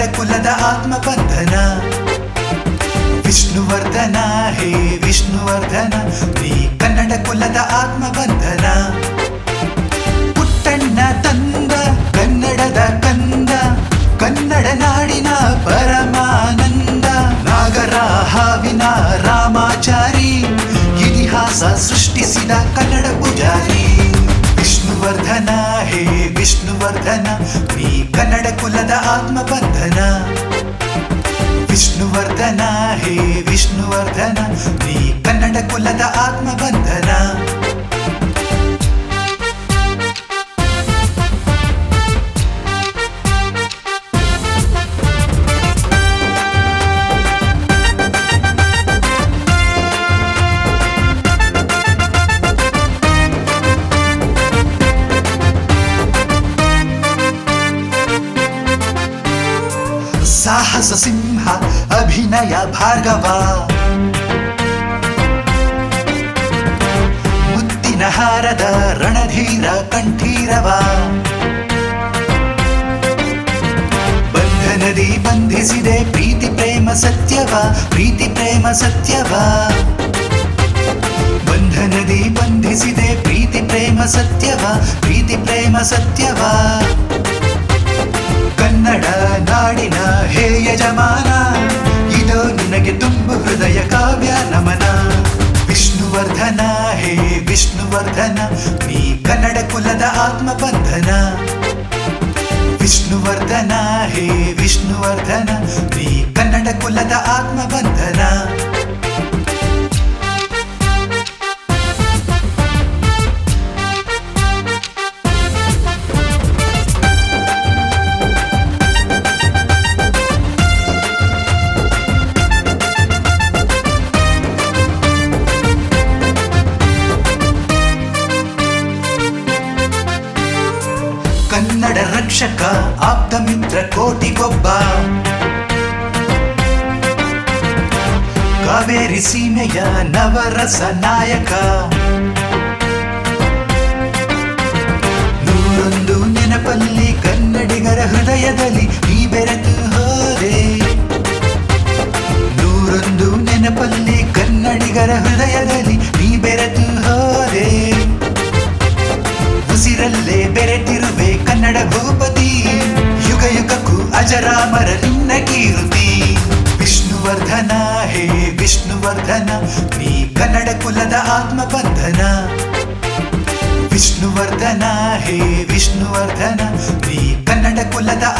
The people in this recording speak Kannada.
ಕನ್ನಡ ಕುಲದ ಆತ್ಮಬಂಧನ. ವಿಷ್ಣುವರ್ಧನ, ಹೇ ವಿಷ್ಣುವರ್ಧನ, ನೀ ಕನ್ನಡ ಕುಲದ ಆತ್ಮ ಬಂಧನ ಪುಟ್ಟಣ್ಣ ತಂದ, ಕನ್ನಡದ ಕಂದ, ಕನ್ನಡ ನಾಡಿನ ಪರಮಾನಂದ. ನಾಗರ ಹಾವಿನ ರಾಮಾಚಾರಿ, ಇತಿಹಾಸ ಸೃಷ್ಟಿಸಿದ ಕನ್ನಡ ಪೂಜಾರಿ. ವಿಷ್ಣುವರ್ಧನ ಹೇ ವಿಷ್ಣುವರ್ಧನ ನೀ ಕನ್ನಡ ಕುಲದ ಆತ್ಮಬಂಧನ. ವಿಷ್ಣುವರ್ಧನ ಹೇ ವಿಷ್ಣುವರ್ಧನ ನೀ ಕನ್ನಡ ಕುಲದ ಆತ್ಮಬಂಧನ. ಸಾಹಸ ಸಿಂಹ ಅಭಿನಯ ಭಾರ್ಗವ. ಮುತ್ತಿನ ಹಾರದ ರಣಧೀರ ಕಂಠೀರವ. ಬಂಧನದಿ ಬಂಧಿಸಿದೆ ಪ್ರೀತಿ ಪ್ರೇಮ ಸತ್ಯವ, ಪ್ರೀತಿ ಪ್ರೇಮ ಸತ್ಯವ. ಬಂಧನದಿ ಬಂಧಿಸಿದೆ ಪ್ರೀತಿ ಪ್ರೇಮ ಸತ್ಯವ, ಪ್ರೀತಿ ಪ್ರೇಮ ಸತ್ಯವ. ಕನ್ನಡ ನಾಡಿನ ಯಜಮಾನ, ಇದು ನಿನಗೆ ತುಂಬ ಹೃದಯ ಕಾವ್ಯ ನಮನ. ವಿಷ್ಣುವರ್ಧನ, ಹೇ ವಿಷ್ಣುವರ್ಧನ, ನೀ ಕನ್ನಡ ಕುಲದ ಆತ್ಮಬಂಧನ. ವಿಷ್ಣುವರ್ಧನ, ಹೇ ವಿಷ್ಣುವರ್ಧನ, ನೀ ಕನ್ನಡ ಕುಲದ ಆತ್ಮಬಂಧನ. ಕನ್ನಡ ರಕ್ಷಕ ಆಪ್ತ ಮಿತ್ರ ಕೋಟಿಗೊಬ್ಬ. ಕಾವೇರಿ ಸೀಮೆಯ ನವರಸ ನಾಯಕ. ಯುಗಕ್ಕೂ ಅಜರಾಮರ ನಿನ್ನ ಕೀರುತಿ ವಿಷ್ಣುವರ್ಧನ ಹೇ ವಿಷ್ಣುವರ್ಧನ ನೀ ಕನ್ನಡ ಕುಲದ ಆತ್ಮಬಂಧನ ವಿಷ್ಣುವರ್ಧನ ಹೇ ವಿಷ್ಣುವರ್ಧನ ನೀ ಕನ್ನಡ ಕುಲದ ಆತ್ಮಬಂಧನ